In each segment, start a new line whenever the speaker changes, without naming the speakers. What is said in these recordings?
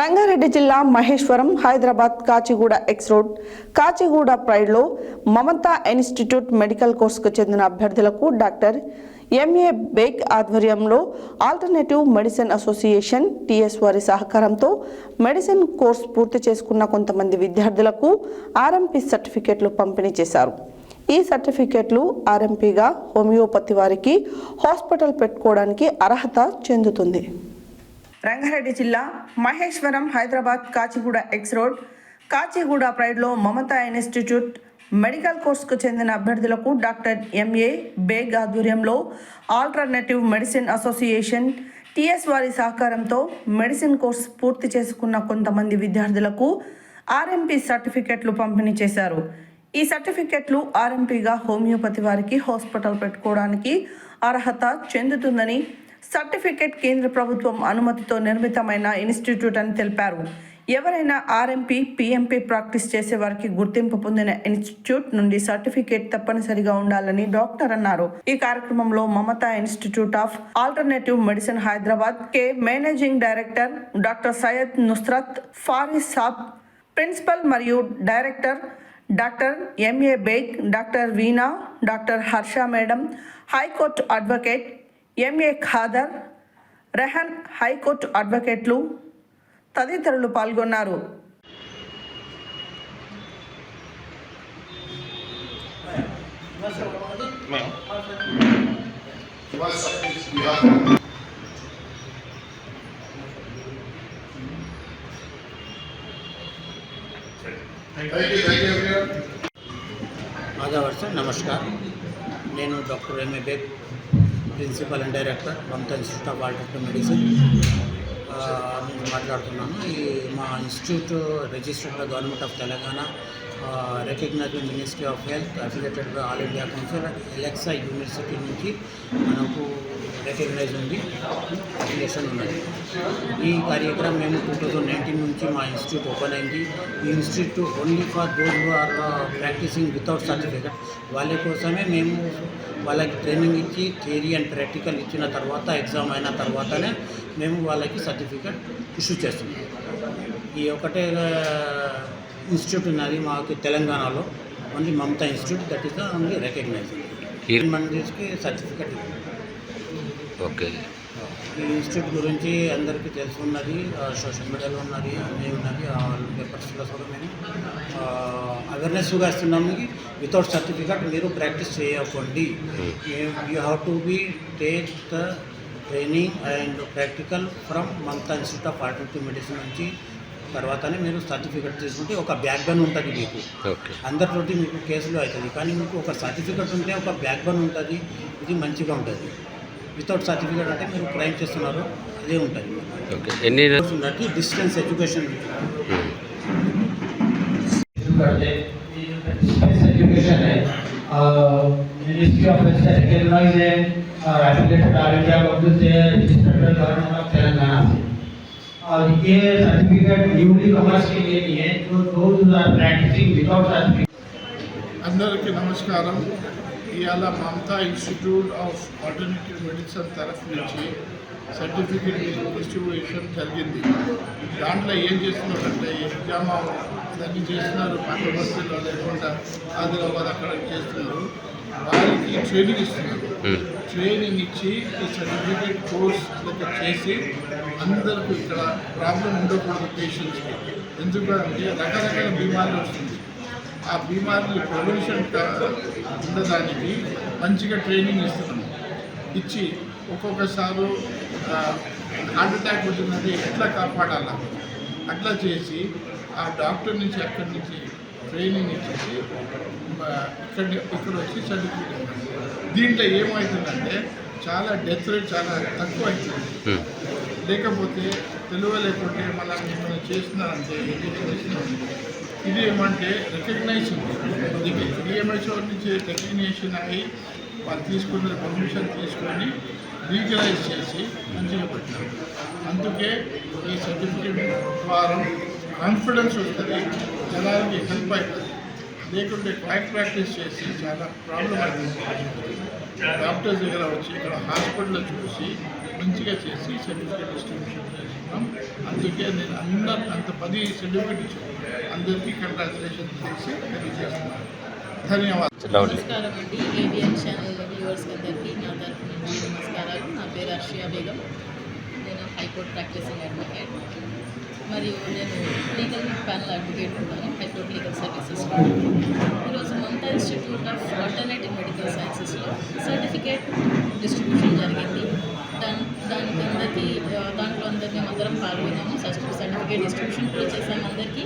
రంగారెడ్డి జిల్లా Maheshwaram Hyderabad Kachiguda X road Kachiguda ప్రైడ్లో Mamata institute medical కోర్సుకు చెందిన అభ్యర్థులకు డాక్టర్ ఎంఏ బేగ్ ఆధ్వర్యంలో ఆల్టర్నేటివ్ మెడిసిన్ అసోసియేషన్ టిఎస్ వారి సహకారంతో మెడిసిన్ కోర్స్ పూర్తి చేసుకున్న కొంతమంది విద్యార్థులకు ఆర్ఎంపీ సర్టిఫికెట్లు పంపిణీ చేశారు. ఈ సర్టిఫికెట్లు ఆర్ఎంపీగా హోమియోపతి వారికి హాస్పిటల్ పెట్టుకోవడానికి అర్హత చెందుతుంది. రంగారెడ్డి జిల్లా మహేశ్వరం హైదరాబాద్ కాచిగూడ ఎక్స్ రోడ్ కాచిగూడ ప్రైడ్లో మమతా ఇన్స్టిట్యూట్ మెడికల్ కోర్సుకు చెందిన అభ్యర్థులకు డాక్టర్ ఎంఏ బేగ్ ఆధ్వర్యంలో ఆల్టర్నేటివ్ మెడిసిన్ అసోసియేషన్ టిఎస్ వారి సహకారంతో మెడిసిన్ కోర్సు పూర్తి చేసుకున్న కొంతమంది విద్యార్థులకు ఆర్ఎంపీ సర్టిఫికెట్లు పంపిణీ చేశారు. ఈ సర్టిఫికెట్లు ఆర్ఎంపీగా హోమియోపతి వారికి హాస్పిటల్ పెట్టుకోవడానికి అర్హత చెందుతుందని సర్టిఫికెట్ కేంద్ర ప్రభుత్వం అనుమతితో నిర్మితమైన ఇన్స్టిట్యూట్ అని తెలిపారు. ఎవరైనా ఆర్ఎంపీ పిఎంపీ ప్రాక్టీస్ చేసే వారికి గుర్తింపు పొందిన ఇన్స్టిట్యూట్ నుండి సర్టిఫికేట్ తప్పనిసరిగా ఉండాలని డాక్టర్ అన్నారు. ఈ కార్యక్రమంలో Mamata institute of alternative medicine Hyderabad K managing director doctor Syed Nusrat Faris Sab principal మరియు director doctor MA Baig doctor Veena doctor Harsha madam high court advocate MA Khader Rehan high court అడ్వకేట్లు తదితరులు పాల్గొన్నారు.
Thank you,
నేను doctor MA Baig principal and director Mamata institute of alternative medicine. నుంచి మాట్లాడుతున్నాను. ఈ మా institute registered by government of Telangana recognise ministry of health affiliated by all India council Alexa university నుంచి మనకు recognise ఉంది. Affiliation ఉన్నది. ఈ కార్యక్రమం మేము టూ థౌజండ్ నైన్టీన్ నుంచి మా ఇన్స్టిట్యూట్ ఓపెన్ అయింది. ఈ institute only for those who are practising without certificate వాళ్ళ కోసమే మేము వాళ్ళకి ట్రైనింగ్ ఇచ్చి థియరీ అండ్ ప్రాక్టికల్ ఇచ్చిన తర్వాత ఎగ్జామ్ అయిన తర్వాతనే మేము వాళ్ళకి సర్టిఫికెట్ ఇష్యూ చేస్తున్నాం. ఈ ఒకటే ఇన్స్టిట్యూట్ ఉన్నది మాకు తెలంగాణలో. Only Mamata institute that is the only
recognise
మందికి సర్టిఫికెట్
ఓకే.
ఈ ఇన్స్టిట్యూట్ గురించి అందరికీ తెలిసి ఉన్నది ఆ, సోషల్ మీడియాలో ఉన్నది అన్నీ ఉన్నది పేపర్స్లో కూడా మేము అవేర్నెస్గా ఇస్తున్నాము వితౌట్ సర్టిఫికెట్ మీరు ప్రాక్టీస్ చేయకండి. You have to be take the training and practical from Mamata institute of alternative medicine నుంచి తర్వాతనే మీరు సర్టిఫికెట్ తీసుకుంటే ఒక బ్యాక్ బన్ ఉంటుంది మీకు.
ఓకే.
అందరితోటి మీకు కేసులు అవుతుంది. కానీ మీకు ఒక సర్టిఫికెట్ ఉంటే ఒక బ్యాక్ బన్ ఉంటుంది. ఇది మంచిగా ఉంటుంది. వితౌట్ సర్టిఫికేట్ అంటే మీరు క్రైమ్ చేస్తున్నారు అదే ఉంటుంది
ఓకే ఎన్ని
ఉన్నట్టు డిస్టెన్స్ ఎడ్యుకేషన్
ఉమ్.
शुरू करते ये जो डिस्टेंस एजुकेशन है मिनिस्ट्री ऑफ हेल्थ से रिकॉग्नाइज है और एफिलिएटेड ऑल इंडिया काउंसिल से registered by government of Telangana से और ये सर्टिफिकेट न्यूली कमर्स के लिए नहीं है जो those are practising without certificate
అందరికీ నమస్కారం ఇవాళ Mamata institute of alternative medicine తరఫు నుంచి సర్టిఫికేట్ డిస్ట్రిబ్యూషన్ జరిగింది. దాంట్లో ఏం చేస్తున్నారంటే ఎగ్జామ్ దాన్ని చేస్తున్నారు పక్క బస్సులో లేకుండా ఆదిలాబాద్ అక్కడ చేస్తున్నారు. వాళ్ళకి ట్రైనింగ్ ఇస్తున్నారు. ట్రైనింగ్ ఇచ్చి ఈ సర్టిఫికేట్ కోర్స్ లెక్క చేసి అందరికీ ఇక్కడ ప్రాబ్లం ఉండకూడదు పేషెంట్స్కి ఎందుకంటే రకరకాల బీమార్లు వస్తుంది. ఆ బీమార్లు ప్రివెన్షన్ ఉండడానికి మంచిగా ట్రైనింగ్ ఇస్తున్నాము ఇచ్చి ఒక్కొక్కసారి హార్ట్ అటాక్ వచ్చినది ఎట్లా కాపాడాలా? అట్లా చేసి ఆ డాక్టర్ నుంచి అక్కడి నుంచి ట్రైనింగ్ ఇచ్చేసి ఇక్కడ ఇక్కడ వచ్చి సర్టిఫికేట్ దీంట్లో ఏమవుతుందంటే చాలా డెత్ రేట్ చాలా తక్కువ అవుతుంది
ఉమ్.
లేకపోతే తెలుగు లేకుంటే మనం ఏమైనా చేస్తున్నారంటే చేస్తున్నారంటే ఇది ఏమంటే రికగ్నైజ్ ఉంది డిఎంహెచ్ఓ నుంచి రికగ్నేషన్ అయ్యి వాళ్ళు తీసుకున్న పర్మిషన్ తీసుకొని లీగలైజ్ చేసి మంచిగా పెట్టారు. అందుకే ఈ సర్టిఫికేట్ ద్వారా కాన్ఫిడెన్స్ వస్తుంది జనాలకి హెల్ప్ అవుతుంది లేకుంటే క్లాక్ ప్రాక్టీస్ చేసి చాలా ప్రాబ్లం అవుతుంది డాక్టర్స్ దగ్గర వచ్చి ఇక్కడ హాస్పిటల్లో చూసి మంచిగా చేసి సర్టిఫికేట్ డిస్ట్రిబ్యూషన్ చేస్తున్నాం. అందుకే నేను అందరు అంత పది సర్టిఫికేట్ ఇచ్చాను అందరికీ కంగ్రాచులేషన్ చేసి తెలియజేస్తున్నాను. ధన్యవాదాలు.
నమస్కారం అండి. ఏబిఎన్ ఛానల్ వ్యూవర్స్ అందరికీ నా తరఫు నుంచి నమస్కారాలు. నా పేరు అర్షియా బేగం. నేను హైకోర్టు ప్రాక్టీసింగ్ అడ్వకేట్ మరియు నేను లీగల్ ప్యానల్ అడ్వకేట్ ఉంటాను. హైకోర్టు లీగల్ సర్వీసెస్ ఈరోజు Mamata institute of alternative medical సైన్సెస్లో certificate distribution జరిగింది దాని దానికి అందరికీ ఆ, దాంట్లో అందరినీ అందరం పాల్గొన్నాము అలాగే డిస్ట్రిబ్యూషన్ కూడా చేశాను అందరికీ.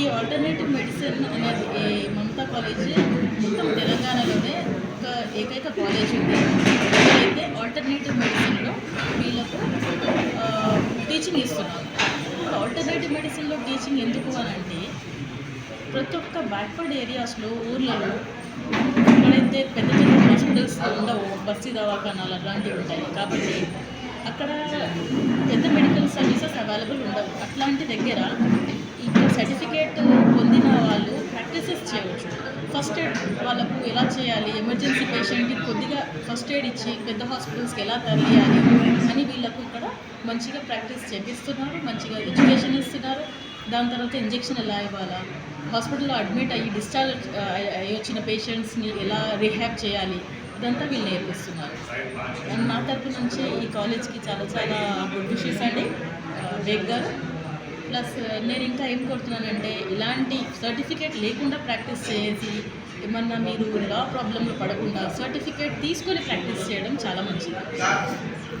ఈ ఆల్టర్నేటివ్ మెడిసిన్ అనేది మమతా కాలేజ్ మొత్తం తెలంగాణలోనే ఒక ఏకైక కాలేజ్ ఉంది అయితే ఆల్టర్నేటివ్ మెడిసిన్లో వీళ్ళకు టీచింగ్ ఇస్తున్నాను ఆల్టర్నేటివ్ మెడిసిన్లో టీచింగ్ ఎందుకు అని అంటే ప్రతి ఒక్క బ్యాక్వర్డ్ ఏరియాస్లో ఊర్లలో ఎక్కడైతే పెద్ద పెద్ద హాస్పిటల్స్ ఉండవు. బస్తీ దవాఖానాలు అలాంటివి ఉంటాయి. కాబట్టి అక్కడ పెద్ద మెడికల్ సర్వీసెస్ అవైలబుల్ ఉండవు. అట్లాంటి దగ్గర ఇక్కడ సర్టిఫికేట్ పొందిన వాళ్ళు ప్రాక్టీసెస్ చేయవచ్చు. ఫస్ట్ ఎయిడ్ వాళ్ళకు ఎలా చేయాలి? ఎమర్జెన్సీ పేషెంట్కి కొద్దిగా ఫస్ట్ ఎయిడ్ ఇచ్చి పెద్ద హాస్పిటల్స్కి ఎలా తరలియాలి అని వీళ్ళకు ఇక్కడ మంచిగా ప్రాక్టీస్ చేపిస్తున్నారు. మంచిగా ఎడ్యుకేషన్ ఇస్తున్నారు. దాని తర్వాత ఇంజెక్షన్ ఎలా ఇవ్వాలా? హాస్పిటల్లో అడ్మిట్ అయ్యి డిశ్చార్జ్ అయ్యి వచ్చిన పేషెంట్స్ని ఎలా రిహాబ్ చేయాలి? ఇదంతా వీళ్ళు నేర్పిస్తున్నారు అండ్ నా తరపు నుంచి ఈ కాలేజ్కి చాలా చాలా గుడ్ విషెస్ అండి. బేగ్ గారు. ప్లస్ నేను ఇంకా ఏం కోరుతున్నానంటే ఇలాంటి సర్టిఫికేట్ లేకుండా ప్రాక్టీస్ చేసి ఏమన్నా మీరు లా ప్రాబ్లంలో పడకుండా సర్టిఫికేట్ తీసుకొని ప్రాక్టీస్ చేయడం చాలా మంచిది.